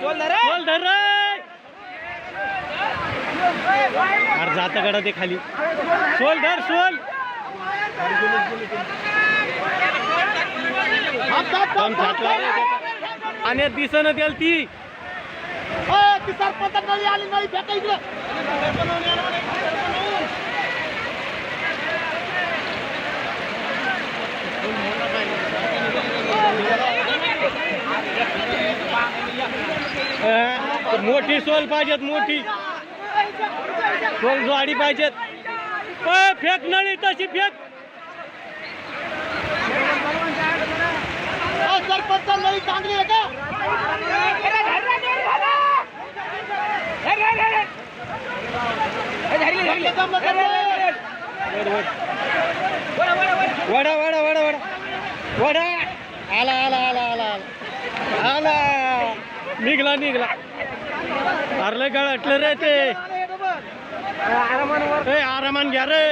Soul धर. रे. अरे जात गडा ते खाली. सोल धर सोल. दम छाटला रे त्याचा. पाण्यात दिसन त्याला ती. अं, मोठी सोल पाहिजेत मोठी. सोल जाडी पाहिजेत. फेक नळी तशी फेक. सरपंच नळी चांगली आहे का? वडा वडा वडा वडा. वडा आला आला आला आला आला. निघला निघला. अरलं गळटलं रे ते. ए, आरामान घ्या रे.